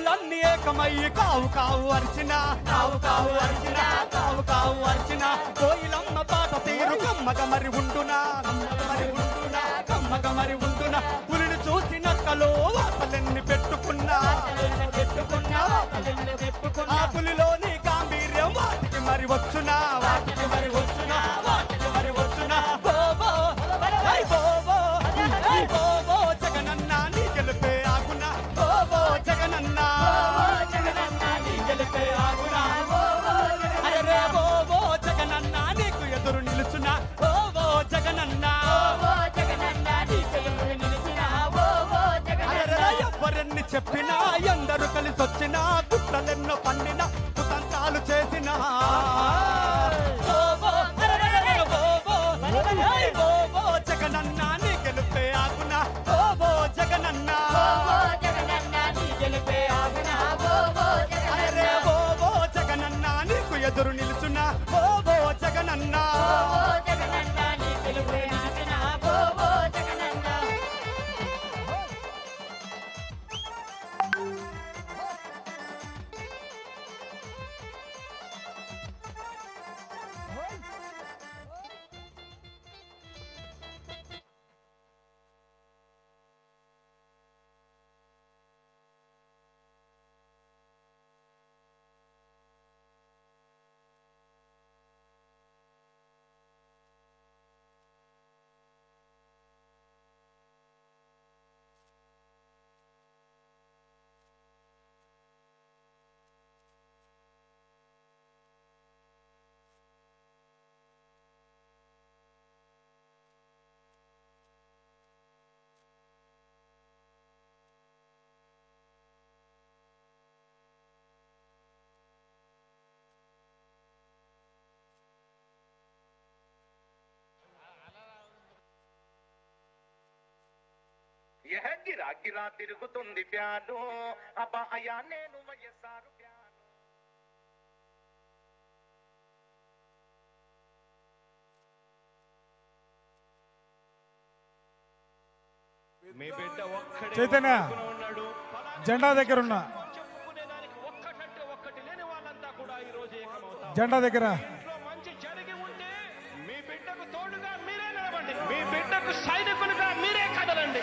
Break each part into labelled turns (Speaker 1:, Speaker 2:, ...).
Speaker 1: కాకులన్నీ ఏకమయ్యి కావు కావు అర్చిన కావు కావు అర్చిన కావు కావు అర్చిన. కోయిలమ్మ పాట తీరు కమ్మక మరి ఉండునా కమ్మక మరి ఉండునా కమ్మక మరి ఉండునా. పులిని చూసి నక్కలో వాతలెన్ని పెట్టుకున్నా. చెప్పినా ఎందరు కలిసి గుట్టలెన్నో కుట్రలెన్నో
Speaker 2: యహ తిరుగుతుంది ప్యాను. అబ్బా అయ్యా నేను వయస్సారు ప్యాను.
Speaker 3: మీ బిడ్డ ఒక్కడే
Speaker 4: చైతన్య జెండా దగ్గర ఉన్న
Speaker 3: చెప్పుకునేదానికి ఒక్కటంటే ఒక్కటి లేని వాళ్ళంతా కూడా ఈ రోజు ఏకమవుతారు.
Speaker 4: జెండా దగ్గర.
Speaker 3: ఇంట్లో మంచి జరిగి ఉంటే మీ బిడ్డకు తోడుగా మీరే నిలబండి మీ బిడ్డకు సైనికులుగా మీరే కదలండి.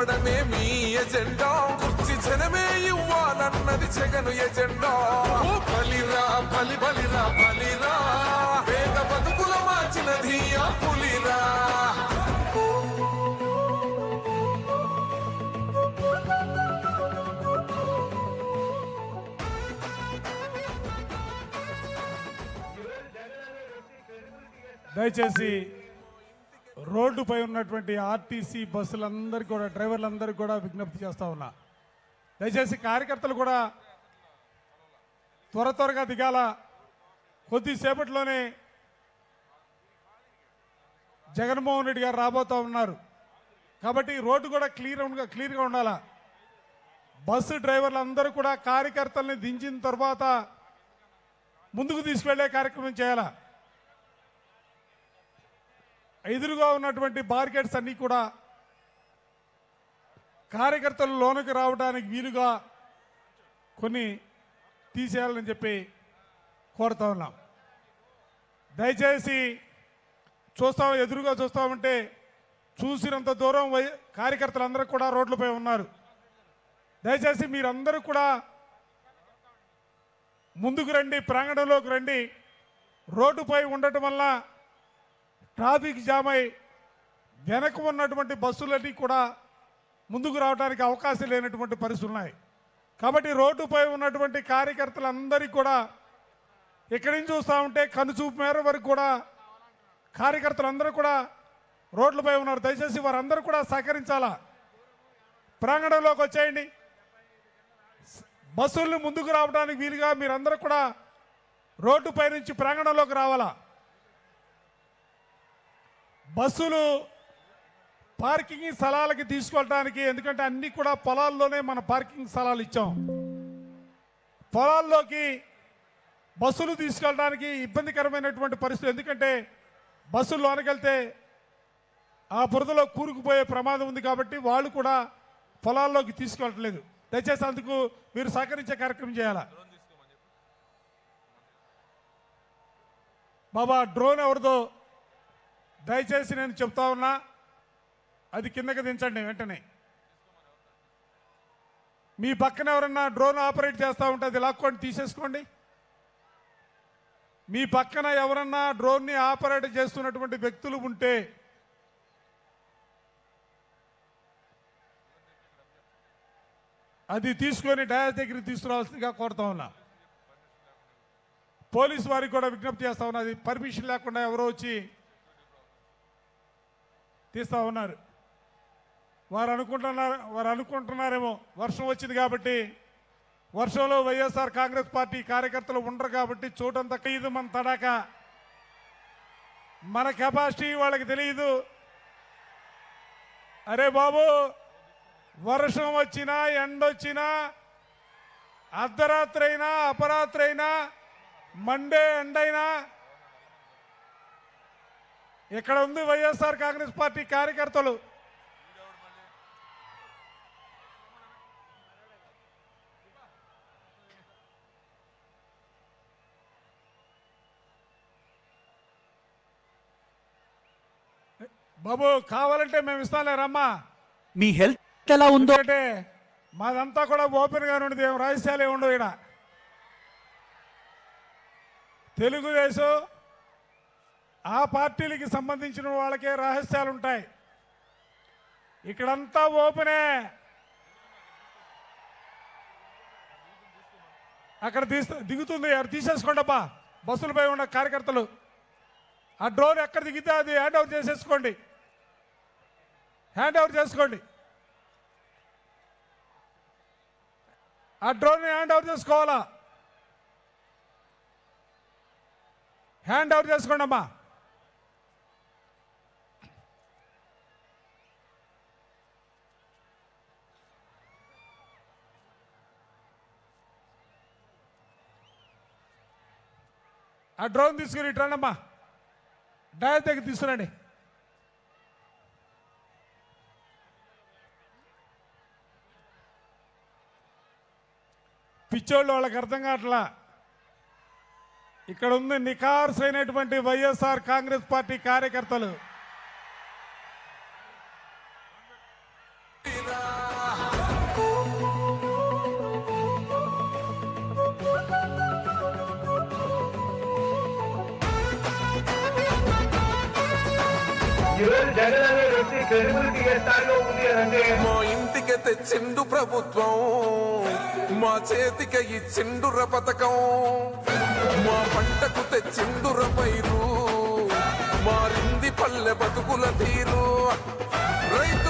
Speaker 5: పులివెందులలో మీ ఎజెండా. కుర్చి జనమే ఇవ్వాలన్నది జగను ఎజెండా. ఓ బలిరా బలి బలిరా బలిరా. పేద బతుకుల మార్చినది ఆ పులిరా.
Speaker 4: దయచేసి రోడ్డుపై ఉన్నటువంటి ఆర్టీసీ బస్సులందరికీ కూడా డ్రైవర్లందరికీ కూడా విజ్ఞప్తి చేస్తా ఉన్నా. దయచేసి కార్యకర్తలు కూడా త్వర త్వరగా దిగాల. కొద్దిసేపట్లోనే జగన్మోహన్ రెడ్డి గారు రాబోతూ ఉన్నారు. కాబట్టి రోడ్డు కూడా క్లియర్ క్లియర్గా ఉండాలా? బస్సు డ్రైవర్లు అందరూ కూడా కార్యకర్తల్ని దించిన తర్వాత ముందుకు తీసుకువెళ్ళే కార్యక్రమం చేయాలా? ఎదురుగా ఉన్నటువంటి బార్కెట్స్ అన్నీ కూడా కార్యకర్తలు లోనికి రావడానికి వీలుగా కొన్ని తీసేయాలని చెప్పి కోరుతా ఉన్నాం. దయచేసి చూస్తాం ఎదురుగా చూస్తామంటే చూసినంత దూరం వై- కార్యకర్తలందరూ కూడా రోడ్లపై ఉన్నారు. దయచేసి మీరందరూ కూడా ముందుకు రండి ప్రాంగణంలోకి రండి. రోడ్డుపై ఉండటం వల్ల ట్రాఫిక్ జామ్ అయి వెనక ఉన్నటువంటి బస్సులన్నీ కూడా ముందుకు రావడానికి అవకాశం లేనటువంటి పరిస్థితులు ఉన్నాయి. కాబట్టి రోడ్డుపై ఉన్నటువంటి కార్యకర్తలందరికీ కూడా ఇక్కడి నుంచి చూస్తూ ఉంటే కనుచూపు మేర వరకు కూడా కార్యకర్తలందరూ కూడా రోడ్లపై ఉన్నారు. దయచేసి వారందరూ కూడా సహకరించాలా? ప్రాంగణంలోకి వచ్చేయండి. బస్సుల్ని ముందుకు రావడానికి వీలుగా మీరందరూ కూడా రోడ్డుపై నుంచి ప్రాంగణంలోకి రావాలా? బస్సులు పార్కింగ్ స్థలాలకి తీసుకెళ్ళడానికి ఎందుకంటే అన్ని కూడా పొలాల్లోనే మన పార్కింగ్ స్థలాలు ఇచ్చాం. పొలాల్లోకి బస్సులు తీసుకెళ్ళడానికి ఇబ్బందికరమైనటువంటి పరిస్థితి ఎందుకంటే బస్సులు లోనకెళ్తే ఆ బురదలో కూరుకుపోయే ప్రమాదం ఉంది కాబట్టి వాళ్ళు కూడా పొలాల్లోకి తీసుకెళ్ళట్లేదు. దయచేసి అందుకు మీరు సహకరించే కార్యక్రమం చేయాలా? బాబా డ్రోన్ ఎవరిదో దయచేసి నేను చెప్తా ఉన్నా అది కిందకి దించండి వెంటనే. మీ పక్కన ఎవరన్నా డ్రోన్ ఆపరేట్ చేస్తూ ఉంటే అది తీసేసుకోండి. మీ పక్కన ఎవరన్నా డ్రోన్ని ఆపరేట్ చేస్తున్నటువంటి వ్యక్తులు ఉంటే అది తీసుకొని డయాస్ దగ్గరికి తీసుకురావాల్సిందిగా కోరుతా ఉన్నా. పోలీసు వారికి కూడా విజ్ఞప్తి చేస్తా ఉన్నా అది పర్మిషన్ లేకుండా ఎవరో వచ్చి తీస్తా ఉన్నారు. వారు అనుకుంటున్నారు వారు అనుకుంటున్నారేమో. వర్షం వచ్చింది కాబట్టి వర్షంలో వైఎస్ఆర్ కాంగ్రెస్ పార్టీ కార్యకర్తలు ఉండరు కాబట్టి చూడంత ఇది మన తడాక. మన కెపాసిటీ వాళ్ళకి తెలియదు అరే బాబు వర్షం వచ్చినా ఎండొచ్చినా అర్ధరాత్రి అయినా అపరాత్రి అయినా మండే ఎండైనా ఇక్కడ ఉంది వైఎస్ఆర్ కాంగ్రెస్ పార్టీ కార్యకర్తలు. బాబు కావాలంటే మేము ఇస్తాంలే రమ్మా.
Speaker 1: మీ హెల్త్ ఎలా ఉందో
Speaker 4: ఎందుకంటే మాదంతా కూడా ఓపెన్గా ఉండదు ఏం రహస్యాలే ఉండవు ఇక్కడ. తెలుగుదేశం ఆ పార్టీలకి సంబంధించిన వాళ్ళకే రహస్యాలు ఉంటాయి ఇక్కడంతా ఓపెనే. అక్కడ తీస్తూ దిగుతుంది అది తీసేసుకోండి అబ్బా బస్సులపై ఉన్న కార్యకర్తలు. ఆ డ్రోన్ ఎక్కడ దిగితే అది హ్యాండ్ ఓవర్ చేసేసుకోండి. హ్యాండ్ ఓవర్ చేసుకోండి. ఆ డ్రోన్ హ్యాండ్ ఓవర్ చేసుకోవాలా? హ్యాండ్ ఓవర్ చేసుకోండి అమ్మా ఆ డ్రోన్ తీసుకుని ఇట్రానమ్మా రండి అమ్మా దగ్గర తీసుకురండి. పిచ్చోళ్ళు వాళ్ళకి అర్థం కావట్లా? ఇక్కడ ఉంది నికార్స్ అయినటువంటి వైఎస్ఆర్ కాంగ్రెస్ పార్టీ కార్యకర్తలు.
Speaker 2: జగన్ అనే వ్యక్తి క్రెడిబిలిటీ ఏ స్థాయిలో ఉంది అంటే
Speaker 5: మా ఇంటికి తెచ్చిండు ప్రభుత్వం మా చేతికి ఇచ్చిండుర పథకం మా పంటకు తెచ్చిండుర పైరు మారింది పల్లె బతుకుల తీరు. రైతు